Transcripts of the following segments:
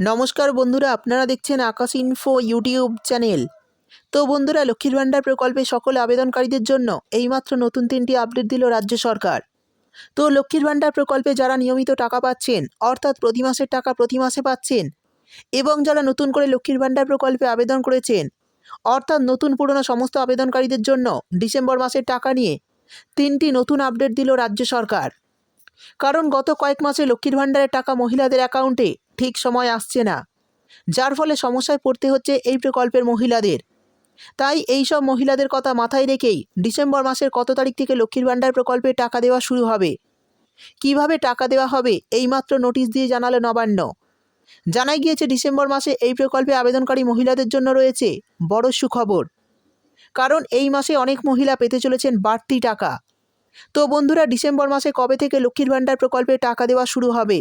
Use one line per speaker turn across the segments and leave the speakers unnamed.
নমস্কার বন্ধুরা, আপনারা দেখছেন আকাশ ইনফো ইউটিউব চ্যানেল তো বন্ধুরা, লক্ষ্মীর ভাণ্ডার প্রকল্পে সকল আবেদনকারীদের জন্য এইমাত্র নতুন তিনটি আপডেট দিল রাজ্য সরকার। তো লক্ষ্মীর ভাণ্ডার প্রকল্পে যারা নিয়মিত টাকা পাচ্ছেন, অর্থাৎ প্রতি মাসের টাকা প্রতি মাসে পাচ্ছেন, এবং যারা নতুন করে লক্ষ্মীর ভাণ্ডার প্রকল্পে আবেদন করেছেন, অর্থাৎ নতুন পুরনো সমস্ত আবেদনকারীদের জন্য ডিসেম্বর মাসের টাকা নিয়ে তিনটি নতুন আপডেট দিল রাজ্য সরকার। কারণ গত কয়েক মাসে লক্ষ্মীর ভাণ্ডারের টাকা মহিলাদের অ্যাকাউন্টে ঠিক সময় আসছে না। যার ফলে সমস্যায় পড়তে হচ্ছে এই প্রকল্পের মহিলাদের। তাই এই সব মহিলাদের কথা মাথায় রেখেই ডিসেম্বর মাসের কত তারিখ থেকে লক্ষ্মীর ভাণ্ডার প্রকল্পে টাকা দেওয়া শুরু হবে? কীভাবে টাকা দেওয়া হবে? এইমাত্র নোটিশ দিয়ে জানালো নবান্ন। জানাই গিয়েছে ডিসেম্বর মাসে এই প্রকল্পে আবেদনকারী মহিলাদের জন্য রয়েছে বড় সুখবর। কারণ এই মাসে অনেক মহিলা পেতে চলেছেন বাড়তি টাকা। তো বন্ধুরা, ডিসেম্বর মাসে কবে থেকে লক্ষ্মীর ভাণ্ডার প্রকল্পে টাকা দেওয়া শুরু হবে?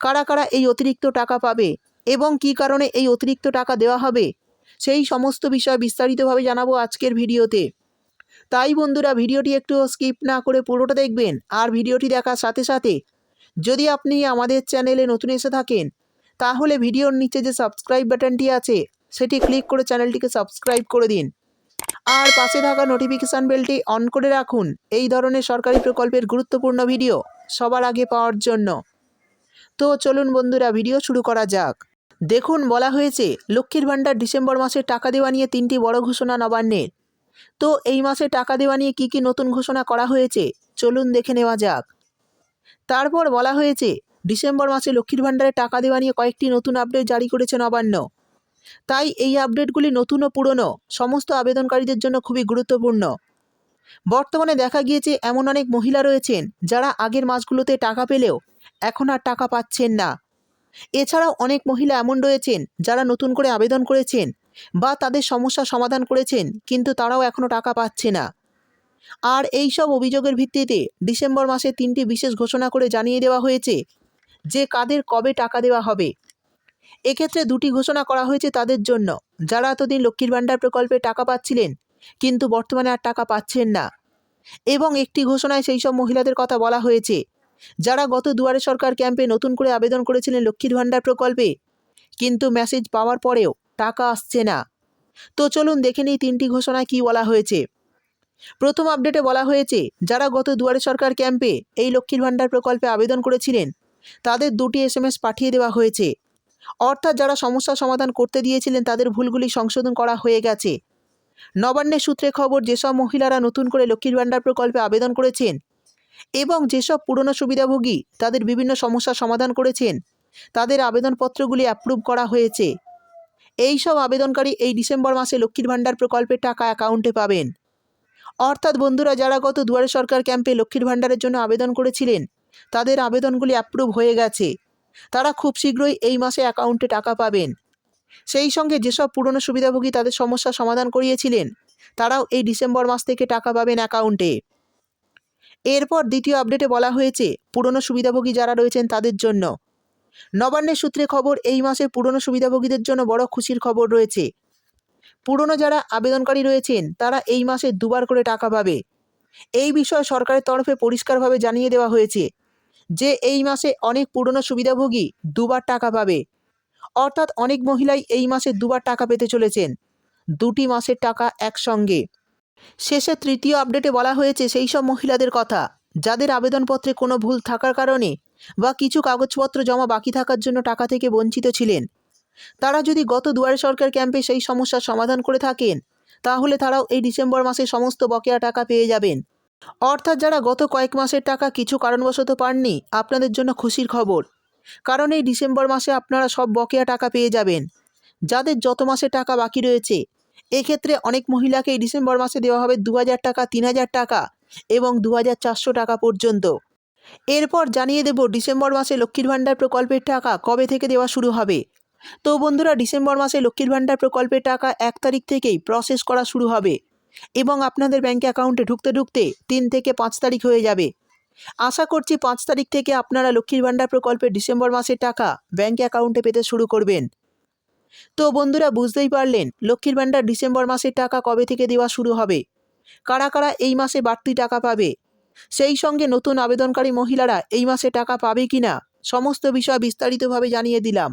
কারা কারা এই অতিরিক্ত টাকা পাবে এবং কী কারণে এই অতিরিক্ত টাকা দেওয়া হবে? সেই সমস্ত বিষয় বিস্তারিতভাবে জানাব আজকের ভিডিওতে। তাই বন্ধুরা, ভিডিওটি একটু স্কিপ না করে পুরোটা দেখবেন আর ভিডিওটি দেখার সাথে সাথে যদি আপনি আমাদের চ্যানেলে নতুন এসে থাকেন, তাহলে ভিডিওর নিচে যে সাবস্ক্রাইব বাটনটি আছে, সেটি ক্লিক করে চ্যানেলটিকে সাবস্ক্রাইব করে দিন। আর পাশে থাকা নোটিফিকেশান বেলটি অন করে রাখুন। এই ধরনের সরকারি প্রকল্পের গুরুত্বপূর্ণ ভিডিও সবার আগে পাওয়ার জন্য। তো চলুন বন্ধুরা ভিডিও শুরু করা যাক। দেখুন, বলা হয়েছে লক্ষ্মীর ভাণ্ডার ডিসেম্বর মাসে টাকা দেওয়া নিয়ে তিনটি বড় ঘোষণা নবান্নের। তো এই মাসে টাকা দেওয়া নিয়ে কী কী নতুন ঘোষণা করা হয়েছে, চলুন দেখে নেওয়া যাক। তারপর বলা হয়েছে, ডিসেম্বর মাসে লক্ষ্মীর ভাণ্ডারে টাকা দেওয়া নিয়ে কয়েকটি নতুন আপডেট জারি করেছে নবান্ন। তাই এই আপডেটগুলি নতুন ও পুরনো, সমস্ত আবেদনকারীদের জন্য খুবই গুরুত্বপূর্ণ। বর্তমানে দেখা গিয়েছে এমন অনেক মহিলা রয়েছেন যারা আগের মাসগুলোতে টাকা পেলেও এখন আর টাকা পাচ্ছেন না। এছাড়াও অনেক মহিলা এমন রয়েছেন, যারা নতুন করে আবেদন করেছেন বা তাদের সমস্যা সমাধান করেছেন, কিন্তু তারাও এখনও টাকা পাচ্ছে না। আর এই সব অভিযোগের ভিত্তিতে ডিসেম্বর মাসে তিনটি বিশেষ ঘোষণা করে জানিয়ে দেওয়া হয়েছে যে কাদের কবে টাকা দেওয়া হবে। এক্ষেত্রে দুটি ঘোষণা করা হয়েছে তাদের জন্য। যারা এতদিন লক্ষ্মীর ভাণ্ডার প্রকল্পে টাকা পাচ্ছিলেন, কিন্তু বর্তমানে আর টাকা পাচ্ছেন না। এবং একটি ঘোষণায় সেই সব মহিলাদের কথা বলা হয়েছে যারা গত দুয়ারে সরকার ক্যাম্পে নতুন করে আবেদন করেছিলেন লক্ষ্মীর ভাণ্ডার প্রকল্পে। কিন্তু মেসেজ পাওয়ার পরেও টাকা আসছে না। তো চলুন দেখে নিই তিনটি ঘোষণায় কী বলা হয়েছে। প্রথম আপডেটে বলা হয়েছে, যারা গত দুয়ারে সরকার ক্যাম্পে এই লক্ষ্মীর ভাণ্ডার প্রকল্পে আবেদন করেছিলেন, তাদের দুটি এসএমএস পাঠিয়ে দেওয়া হয়েছে। অর্থাৎ যারা সমস্যা সমাধান করতে দিয়েছিলেন, তাদের ভুলগুলি সংশোধন করা হয়ে গেছে। নবান্নের সূত্রে খবর, যেসব মহিলারা নতুন করে লক্ষ্মীর ভাণ্ডার প্রকল্পে আবেদন করেছেন এবং যেসব পুরনো সুবিধাভোগী তাদের বিভিন্ন সমস্যা সমাধান করেছেন, তাদের আবেদনপত্রগুলি অ্যাপ্রুভ করা হয়েছে। এই সব আবেদনকারী এই ডিসেম্বর মাসে লক্ষ্মীর ভাণ্ডার প্রকল্পের টাকা অ্যাকাউন্টে পাবেন। অর্থাৎ বন্ধুরা, যারা গত দুয়ারে সরকার ক্যাম্পে লক্ষ্মীর ভাণ্ডারের জন্য আবেদন করেছিলেন, তাদের আবেদনগুলি অ্যাপ্রুভ হয়ে গেছে। তারা খুব শীঘ্রই এই মাসে অ্যাকাউন্টে টাকা পাবেন। সেই সঙ্গে যেসব পুরনো সুবিধাভোগী তাদের সমস্যা সমাধান করিয়েছিলেন, তারাও এই ডিসেম্বর মাস থেকে টাকা পাবেন অ্যাকাউন্টে এরপর দ্বিতীয় আপডেটে বলা হয়েছে, পুরনো সুবিধাভোগী যারা রয়েছেন তাদের জন্য। নবান্নের সূত্রে খবর, এই মাসে পুরনো সুবিধাভোগীদের জন্য বড় খুশির খবর রয়েছে। পুরনো যারা আবেদনকারী রয়েছেন, তারা এই মাসে দুবার করে টাকা পাবে। এই বিষয়ে সরকারের তরফে পরিষ্কারভাবে জানিয়ে দেওয়া হয়েছে যে, এই মাসে অনেক পুরনো সুবিধাভোগী দুবার টাকা পাবে। অর্থাৎ অনেক মহিলাই এই মাসে দুবার টাকা পেতে চলেছেন। দুটি মাসের টাকা একসঙ্গে। শেষে তৃতীয় আপডেটে বলা হয়েছে সেই সব মহিলাদের কথা। যাদের আবেদনপত্রে কোনো ভুল থাকার কারণে বা কিছু কাগজপত্র জমা বাকি থাকার জন্য টাকা থেকে বঞ্চিত ছিলেন, তারা যদি গত দুয়ারে সরকার ক্যাম্পে সেই সমস্যার সমাধান করে থাকেন, তাহলে তারাও এই ডিসেম্বর মাসে সমস্ত বকেয়া টাকা পেয়ে যাবেন। অর্থাৎ যারা গত কয়েক মাসের টাকা কিছু কারণবশত পাননি, আপনাদের জন্য খুশির খবর। কারণ এই ডিসেম্বর মাসে আপনারা সব বকেয়া টাকা পেয়ে যাবেন। যাদের যত মাসে টাকা বাকি রয়েছে এক্ষেত্রে অনেক মহিলাকে ডিসেম্বর মাসে দেওয়া হবে দু হাজার টাকা তিন হাজার টাকা এবং দু হাজার চারশো টাকা পর্যন্ত। এরপর জানিয়ে দেব ডিসেম্বর মাসে লক্ষ্মীর ভাণ্ডার প্রকল্পের টাকা কবে থেকে দেওয়া শুরু হবে। তো বন্ধুরা, ডিসেম্বর মাসে লক্ষ্মীর ভাণ্ডার প্রকল্পের টাকা এক তারিখ থেকেই প্রসেস করা শুরু হবে এবং আপনাদের ব্যাঙ্ক অ্যাকাউন্টে ঢুকতে ঢুকতে তিন থেকে পাঁচ তারিখ হয়ে যাবে। আশা করছি পাঁচ তারিখ থেকে আপনারা লক্ষ্মীর ভাণ্ডার প্রকল্পের ডিসেম্বর মাসের টাকা ব্যাঙ্ক অ্যাকাউন্টে পেতে শুরু করবেন। তো বন্ধুরা বুঝতেই পারলেন, লক্ষ্মীর ভাণ্ডার ডিসেম্বর মাসের টাকা কবে থেকে দেওয়া শুরু হবে? কারা কারা এই মাসে বাড়তি টাকা পাবে? সেই সঙ্গে নতুন আবেদনকারী মহিলারা এই মাসে টাকা পাবে কি না, সমস্ত বিষয় বিস্তারিতভাবে জানিয়ে দিলাম।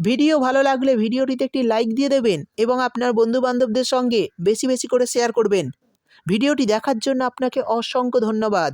ভিডিও ভালো লাগলে ভিডিওটিতে একটি লাইক দিয়ে দেবেন এবং আপনার বন্ধুবান্ধবদের সঙ্গে বেশি বেশি করে শেয়ার করবেন। ভিডিওটি দেখার জন্য আপনাকে অসংখ্য ধন্যবাদ।